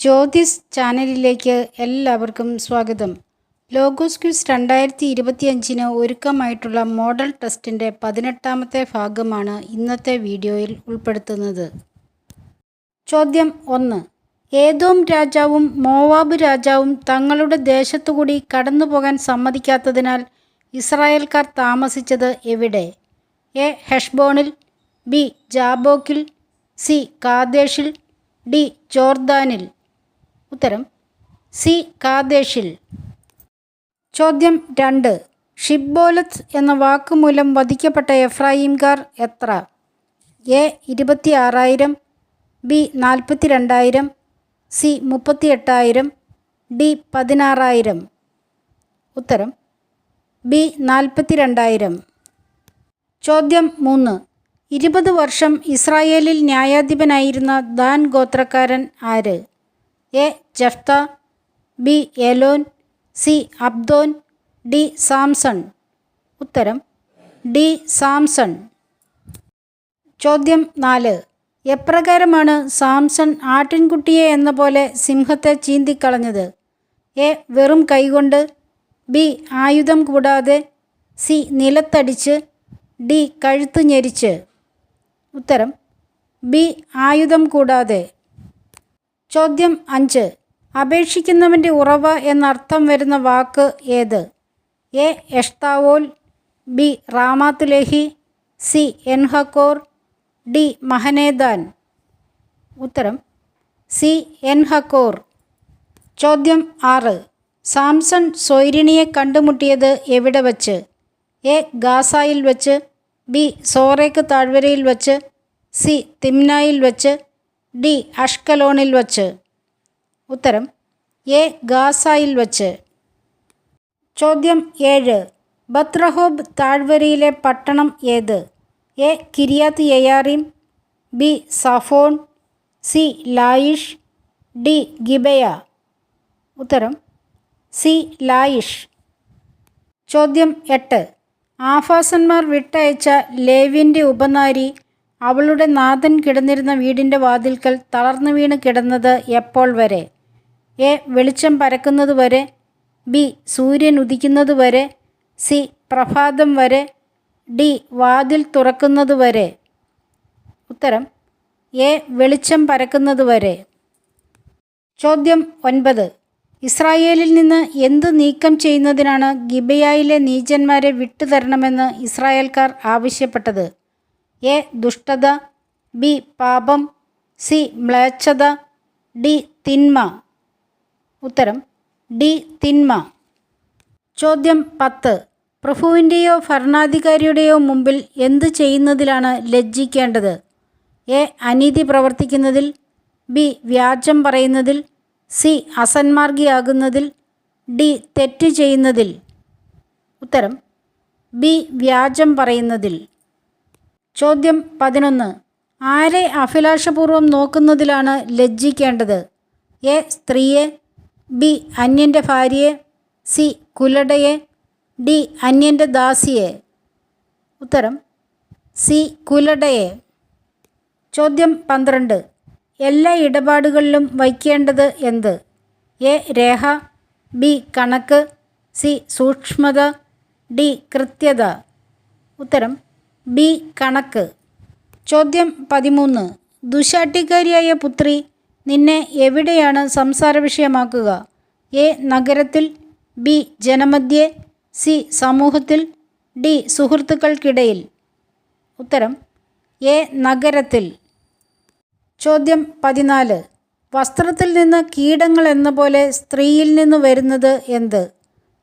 ജ്യോതിസ് ചാനലിലേക്ക് എല്ലാവർക്കും സ്വാഗതം. ലോഗോസ് ക്യൂസ് രണ്ടായിരത്തി ഇരുപത്തിയഞ്ചിന് ഒരുക്കമായിട്ടുള്ള മോഡൽ ടെസ്റ്റിന്റെ പതിനെട്ടാമത്തെ ഭാഗമാണ് ഇന്നത്തെ വീഡിയോയിൽ ഉൾപ്പെടുത്തുന്നത്. ചോദ്യം ഒന്ന്. ഏതോം രാജാവും മോവാബ് രാജാവും തങ്ങളുടെ ദേശത്തുകൂടി കടന്നുപോകാൻ സമ്മതിക്കാത്തതിനാൽ ഇസ്രായേൽക്കാർ താമസിച്ചത് എവിടെ? എ. ഹെഷ്ബോണിൽ ബി. ജാബോക്കിൽ സി. കാദേഷിൽ ഡി. ജോർദാനിൽ. ഉത്തരം സി കാദേശിൽ ചോദ്യം രണ്ട്. ഷിബോലത്ത് എന്ന വാക്കുമൂലം വധിക്കപ്പെട്ട എഫ്രായിംകാർ എത്ര? എ ഇരുപത്തി ആറായിരം ബി നാൽപ്പത്തി രണ്ടായിരം സി മുപ്പത്തി എട്ടായിരം ഡി പതിനാറായിരം. ഉത്തരം ബി നാൽപ്പത്തി രണ്ടായിരം ചോദ്യം മൂന്ന്. ഇരുപത് വർഷം ഇസ്രായേലിൽ ന്യായാധിപനായിരുന്ന ദാൻ ഗോത്രക്കാരൻ ആര്? A Jephthah B Elon C Abdon D Samson. ഉത്തരം ഡി സാംസൺ. ചോദ്യം നാല്. എപ്രകാരമാണ് സാംസൺ ആട്ടിൻകുട്ടിയെ എന്ന പോലെ സിംഹത്തെ ചീന്തിക്കളഞ്ഞത്? എ വെറും കൈകൊണ്ട് ബി ആയുധം കൂടാതെ സി നിലത്തടിച്ച് ഡി കഴുത്ത് ഞെരിച്ച്. ഉത്തരം ബി ആയുധം കൂടാതെ. ചോദ്യം അഞ്ച്. അപേക്ഷിക്കുന്നവന്റെ ഉറവ എന്നർത്ഥം വരുന്ന വാക്ക് ഏത്? A. Eshtaol B. Ramath Lehi C. En Hakkore D. Mahaneh Dan. ഉത്തരം സി. En Hakkore. ചോദ്യം ആറ്. സാംസൺ സോയിരിണിയെ കണ്ടുമുട്ടിയത് എവിടെ വച്ച്? എ. ഗാസായിൽ വച്ച് ബി. സോറേക്ക് താഴ്വരയിൽ വച്ച് സി. തിമ്നായിൽ വച്ച് ഡി അഷ്കലോണിൽ വച്ച്. ഉത്തരം എ ഗാസായിൽ വച്ച്. ചോദ്യം ഏഴ് ബത്രഹോബ് താഴ്വരയിലെ പട്ടണം ഏത്? A Kiriath Jearim B Zaphon C Laish D Gibeah. ഉത്തരം സി ലായിഷ്. ചോദ്യം എട്ട് ആഫാസന്മാർ വിട്ടയച്ച ലേവിന്റെ ഉപനാരി അവളുടെ നാഥൻ കിടന്നിരുന്ന വീടിന്റെ വാതിൽക്കൽ തളർന്നു വീണ് കിടന്നത് എപ്പോൾ വരെ? എ വെളിച്ചം പരക്കുന്നത് വരെ? ബി സൂര്യൻ ഉദിക്കുന്നത് വരെ? സി പ്രഭാതം വരെ? ഡി വാതിൽ തുറക്കുന്നത് വരെ? ഉത്തരം എ വെളിച്ചം പരക്കുന്നത് വരെ. ചോദ്യം ഒൻപത്. ഇസ്രായേലിൽ നിന്ന് എന്ത് നീക്കം ചെയ്യുന്നതിനാണ് ഗിബയായിലെ നീചന്മാരെ വിട്ടുതരണമെന്ന് ഇസ്രായേൽക്കാർ ആവശ്യപ്പെട്ടത്? എ ദുഷ്ടത ബി പാപം സി മ്ലേച്ഛത ഡി തിന്മ. ഉത്തരം ഡി തിന്മ. ചോദ്യം പത്ത്. പ്രഭുവിന്റെയോ ഭരണാധികാരിയുടെയോ മുമ്പിൽ എന്ത് ചെയ്യുന്നതിലാണ് ലജ്ജിക്കേണ്ടത്? എ അനീതി പ്രവർത്തിക്കുന്നതിൽ ബി വ്യാജം പറയുന്നതിൽ സി അസന്മാർഗിയാകുന്നതിൽ ഡി തെറ്റ് ചെയ്യുന്നതിൽ. ഉത്തരം ബി വ്യാജം പറയുന്നതിൽ. ചോദ്യം പതിനൊന്ന്. ആരെ അഭിലാഷപൂർവം നോക്കുന്നതിലാണ് ലജ്ജിക്കേണ്ടത്? എ സ്ത്രീയെ ബി അന്യന്റെ ഭാര്യയെ സി കുലടയെ ഡി അന്യന്റെ ദാസിയെ. ഉത്തരം സി കുലടയെ. ചോദ്യം പന്ത്രണ്ട്. എല്ലാ ഇടപാടുകളിലും വയ്ക്കേണ്ടത് എന്ത്? എ രേഖ ബി കണക്ക് സി സൂക്ഷ്മത ഡി കൃത്യത. ഉത്തരം ബി കണക്ക്. ചോദ്യം പതിമൂന്ന്. ദുശാട്ടിക്കാരിയായ പുത്രി നിന്നെ എവിടെയാണ് സംസാര വിഷയമാക്കുക? എ നഗരത്തിൽ ബി ജനമധ്യേ സി സമൂഹത്തിൽ ഡി സുഹൃത്തുക്കൾക്കിടയിൽ. ഉത്തരം എ നഗരത്തിൽ. ചോദ്യം പതിനാല്. വസ്ത്രത്തിൽ നിന്ന് കീടങ്ങൾ എന്ന പോലെ സ്ത്രീയിൽ നിന്ന് വരുന്നത് എന്ത്?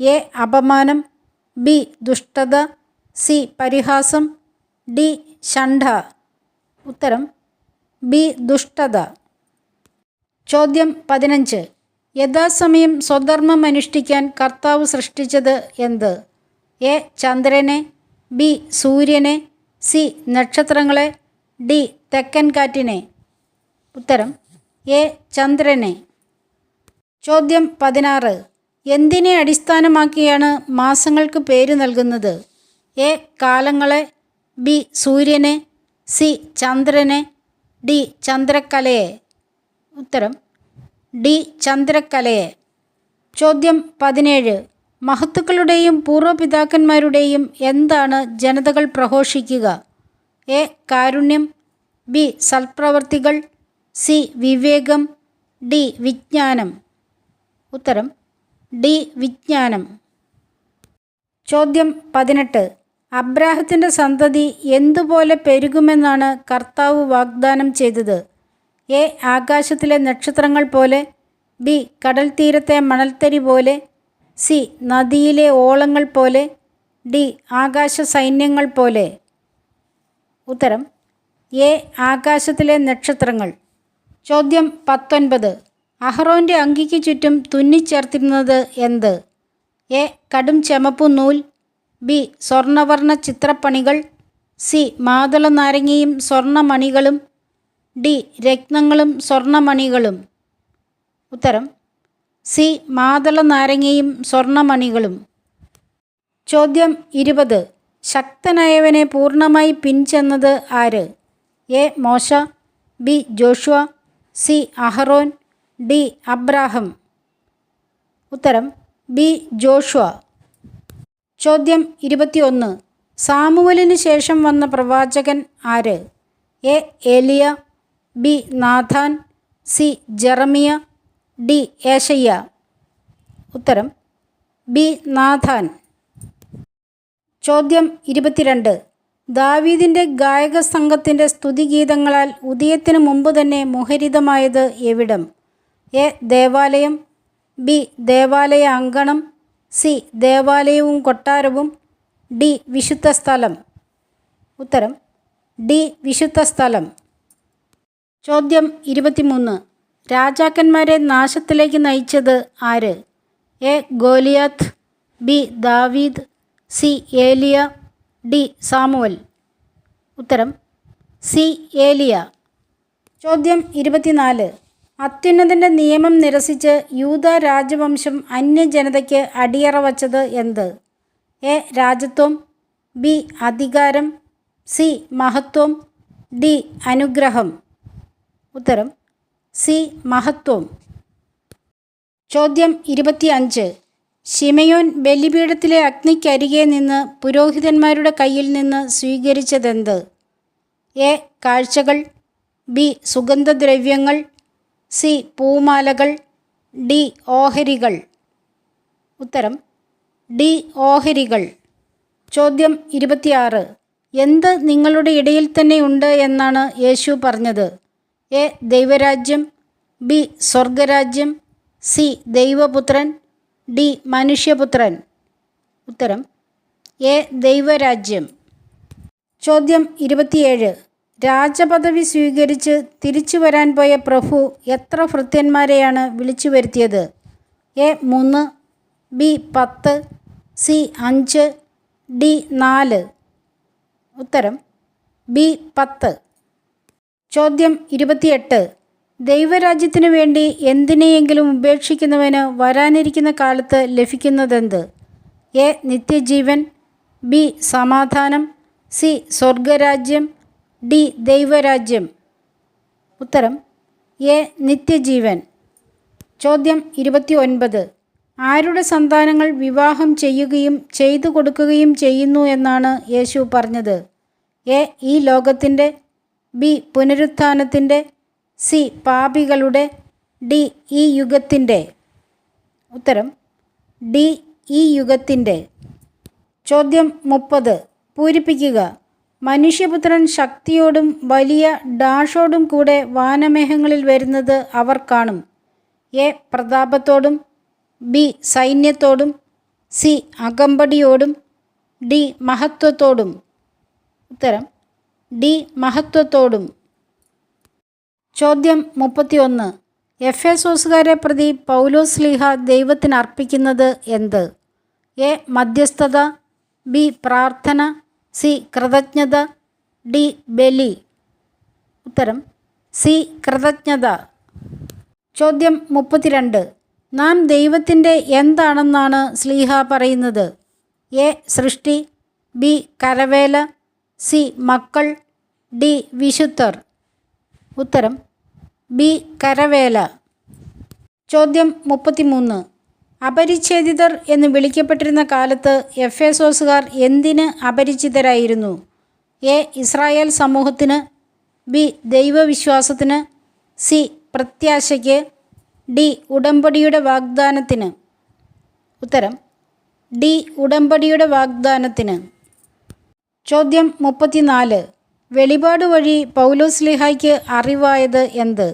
എ അപമാനം ബി ദുഷ്ടത സി പരിഹാസം ഡി ഷണ്ഠ. ഉത്തരം ബി ദുഷ്ടത. ചോദ്യം പതിനഞ്ച് യഥാസമയം സ്വധർമ്മം അനുഷ്ഠിക്കാൻ കർത്താവ് സൃഷ്ടിച്ചത് എന്ത്? എ ചന്ദ്രനെ ബി സൂര്യനെ സി നക്ഷത്രങ്ങളെ ഡി തെക്കൻ കാറ്റിനെ. ഉത്തരം എ ചന്ദ്രനെ. ചോദ്യം പതിനാറ് എന്തിനെ അടിസ്ഥാനമാക്കിയാണ് മാസങ്ങൾക്ക് പേര് നൽകുന്നത്? എ കാലങ്ങളെ ബി സൂര്യനെ സി ചന്ദ്രനെ ഡി ചന്ദ്രക്കലയെ. ഉത്തരം ഡി ചന്ദ്രക്കലയെ. ചോദ്യം പതിനേഴ്. മഹത്തുക്കളുടെയും പൂർവപിതാക്കന്മാരുടെയും എന്താണ് ജനതകൾ പ്രഘോഷിക്കുക? എ കാരുണ്യം ബി സൽപ്രവർത്തികൾ സി വിവേകം ഡി വിജ്ഞാനം. ഉത്തരം ഡി വിജ്ഞാനം. ചോദ്യം പതിനെട്ട്. അബ്രാഹത്തിന്റെ സന്തതി എന്തുപോലെ പെരുകുമെന്നാണ് കർത്താവ് വാഗ്ദാനം ചെയ്തത്. എ ആകാശത്തിലെ നക്ഷത്രങ്ങൾ പോലെ. ബി കടൽ തീരത്തെ മണൽത്തരി പോലെ. സി നദിയിലെ ഓളങ്ങൾ പോലെ. ഡി ആകാശ സൈന്യങ്ങൾ പോലെ. ഉത്തരം എ ആകാശത്തിലെ നക്ഷത്രങ്ങൾ. ചോദ്യം പത്തൊൻപത്. അഹ്റോന്റെ അങ്കിക്ക് ചുറ്റും തുന്നിച്ചേർത്തിരുന്നത് എന്ത്? എ കടും ചെമപ്പു നൂൽ ബി. സ്വർണവർണ ചിത്രപ്പണികൾ സി. മാതള നാരങ്ങയും സ്വർണമണികളും ഡി. രത്നങ്ങളും സ്വർണമണികളും. ഉത്തരം സി. മാതള നാരങ്ങയും സ്വർണമണികളും. ചോദ്യം ഇരുപത്. ശക്തനായവനെ പൂർണമായി പിൻചെന്നത് ആര്? എ. മോശ B. Joshua C. അഹറോൻ D. Abraham. ഉത്തരം ബി. ജോഷുവ. ചോദ്യം ഇരുപത്തിയൊന്ന്. സാമുവലിന് ശേഷം വന്ന പ്രവാചകൻ ആര്? A. Eliya B. Nathan C. Jeremiah D. ഏഷയ്യ ഉത്തരം ബി. നാഥാൻ. ചോദ്യം ഇരുപത്തിരണ്ട്. ദാവീദിന്റെ ഗായക സംഘത്തിന്റെ സ്തുതിഗീതങ്ങളാൽ ഉദയത്തിന് മുമ്പ് തന്നെ മുഹരിതമായത് എവിടം? എ. ദേവാലയം ബി. ദേവാലയ അങ്കണം സി. ദേവാലയവും കൊട്ടാരവും. ഡി. വിശുദ്ധ സ്ഥലം. ഉത്തരം ഡി. വിശുദ്ധ സ്ഥലം. ചോദ്യം ഇരുപത്തിമൂന്ന്. രാജാക്കന്മാരെ നാശത്തിലേക്ക് നയിച്ചത് ആര്? എ. Goliath B. ദാവീദ് സി. ഏലിയ ഡി. സാമുവൽ. ഉത്തരം സി. ഏലിയ. ചോദ്യം ഇരുപത്തിനാല്. അത്യുന്നതന്റെ നിയമം നിരസിച്ച് യൂത രാജവംശം അന്യജനതയ്ക്ക് അടിയറ വച്ചത് എന്ത്? എ. രാജത്വം ബി. അധികാരം സി. മഹത്വം ഡി. അനുഗ്രഹം. ഉത്തരം സി. മഹത്വം. ചോദ്യം ഇരുപത്തിയഞ്ച്. ശിമയോൻ ബലിപീഠത്തിലെ അഗ്നിക്കരികെ നിന്ന് പുരോഹിതന്മാരുടെ കയ്യിൽ നിന്ന് സ്വീകരിച്ചതെന്ത്? എ. കാഴ്ചകൾ ബി. സുഗന്ധദ്രവ്യങ്ങൾ സി പൂമാലകൾ ഡി ഓഹരികൾ. ഉത്തരം ഡി ഓഹരികൾ. ചോദ്യം ഇരുപത്തിയാറ്. എന്ത് നിങ്ങളുടെ ഇടയിൽ തന്നെ ഉണ്ട് എന്നാണ് യേശു പറഞ്ഞത്. എ ദൈവരാജ്യം ബി സ്വർഗരാജ്യം സി ദൈവപുത്രൻ ഡി മനുഷ്യപുത്രൻ. ഉത്തരം എ ദൈവരാജ്യം. ചോദ്യം ഇരുപത്തിയേഴ്. രാജപദവി സ്വീകരിച്ച് തിരിച്ചു വരാൻ പോയ പ്രഭു എത്ര ഭൃത്യന്മാരെയാണ് വിളിച്ചു വരുത്തിയത്? എ മൂന്ന് ബി പത്ത് സി അഞ്ച് ഡി നാല്. ഉത്തരം ബി പത്ത്. ചോദ്യം ഇരുപത്തിയെട്ട്. ദൈവരാജ്യത്തിനു വേണ്ടി എന്തിനെയെങ്കിലും ഉപേക്ഷിക്കുന്നവന് വരാനിരിക്കുന്ന കാലത്ത് ലഭിക്കുന്നതെന്ത്? എ നിത്യജീവൻ ബി സമാധാനം സി സ്വർഗരാജ്യം ഡി ദൈവരാജ്യം. ഉത്തരം എ നിത്യജീവൻ. ചോദ്യം ഇരുപത്തി ഒൻപത് ആരുടെ സന്താനങ്ങൾ വിവാഹം ചെയ്യുകയും ചെയ്തു കൊടുക്കുകയും ചെയ്യുന്നു എന്നാണ് യേശു പറഞ്ഞത്. എ ഈ ലോകത്തിന്റെ. ബി പുനരുത്ഥാനത്തിന്റെ. സി പാപികളുടെ. ഡി ഈ യുഗത്തിന്റെ. ഉത്തരം ഡി ഈ യുഗത്തിന്റെ. ചോദ്യം മുപ്പത്. പൂരിപ്പിക്കുക. മനുഷ്യപുത്രൻ ശക്തിയോടും വലിയ ഡാഷോടും കൂടെ വാനമേഹങ്ങളിൽ വരുന്നത് അവർ കാണും. എ. പ്രതാപത്തോടും ബി. സൈന്യത്തോടും സി. അകമ്പടിയോടും ഡി. മഹത്വത്തോടും. ഉത്തരം ഡി. മഹത്വത്തോടും. ചോദ്യം മുപ്പത്തിയൊന്ന്. എഫ്. എസോസുകാരെ പ്രതി പൗലോസ് ലീഹ ദൈവത്തിന് അർപ്പിക്കുന്നത് എന്ത്? എ. മധ്യസ്ഥത ബി. പ്രാർത്ഥന സി കൃതജ്ഞത ഡി ബലി. ഉത്തരം സി കൃതജ്ഞത. ചോദ്യം മുപ്പത്തിരണ്ട്. നാം ദൈവത്തിന്റെ എന്താണെന്നാണ് സ്ലീഹ പറയുന്നത്? എ സൃഷ്ടി ബി കരവേല സി മക്കൾ ഡി വിശുദ്ധർ. ഉത്തരം ബി കരവേല. ചോദ്യം മുപ്പത്തിമൂന്ന്. അപരിച്ഛേദിതർ എന്ന് വിളിക്കപ്പെട്ടിരുന്ന കാലത്ത് എഫേസോസുകാർ എന്തിന് അപരിചിതരായിരുന്നു? എ. ഇസ്രായേൽ സമൂഹത്തിന് ബി. ദൈവവിശ്വാസത്തിന് സി. പ്രത്യാശയ്ക്ക് ഡി. ഉടമ്പടിയുടെ വാഗ്ദാനത്തിന്. ഉത്തരം ഡി. ഉടമ്പടിയുടെ വാഗ്ദാനത്തിന്. ചോദ്യം മുപ്പത്തിനാല്. വെളിപാട് വഴി പൗലോസ് ലിഹായ്ക്ക് അറിവായത് എന്ത്?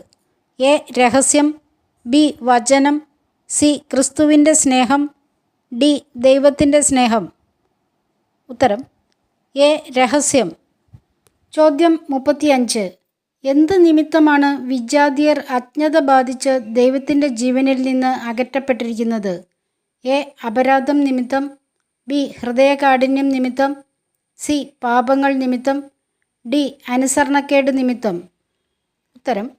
എ. രഹസ്യം ബി. വചനം സി ക്രിസ്തുവിന്റെ സ്നേഹം ഡി ദൈവത്തിന്റെ സ്നേഹം. ഉത്തരം എ രഹസ്യം. ചോദ്യം മുപ്പത്തിയഞ്ച് എന്ത് നിമിത്തമാണ് വിജാതിയർ അജ്ഞത ബാധിച്ച് ദൈവത്തിന്റെ ജീവനിൽ നിന്ന് അകറ്റപ്പെട്ടിരിക്കുന്നത്? എ അപരാധം നിമിത്തം. ബി ഹൃദയകാഠിന്യം നിമിത്തം. സി പാപങ്ങൾ നിമിത്തം. ഡി അനുസരണക്കേട് നിമിത്തം. ഉത്തരം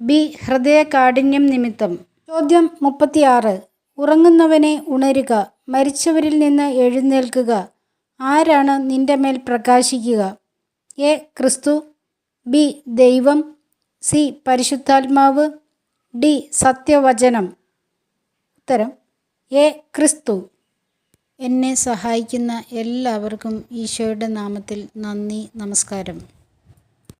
ബി ഹൃദയകാഠിന്യം നിമിത്തം. ചോദ്യം മുപ്പത്തിയാറ്. ഉറങ്ങുന്നവനെ ഉണരുക മരിച്ചവരിൽ നിന്ന് എഴുന്നേൽക്കുക. ആരാണ് നിന്റെ മേൽ പ്രകാശിക്കുക? എ. ക്രിസ്തു ബി. ദൈവം സി. പരിശുദ്ധാത്മാവ് ഡി. സത്യവചനം. ഉത്തരം എ. ക്രിസ്തു. എന്നെ സഹായിക്കുന്ന എല്ലാവർക്കും ഈശോയുടെ നാമത്തിൽ നന്ദി നമസ്കാരം.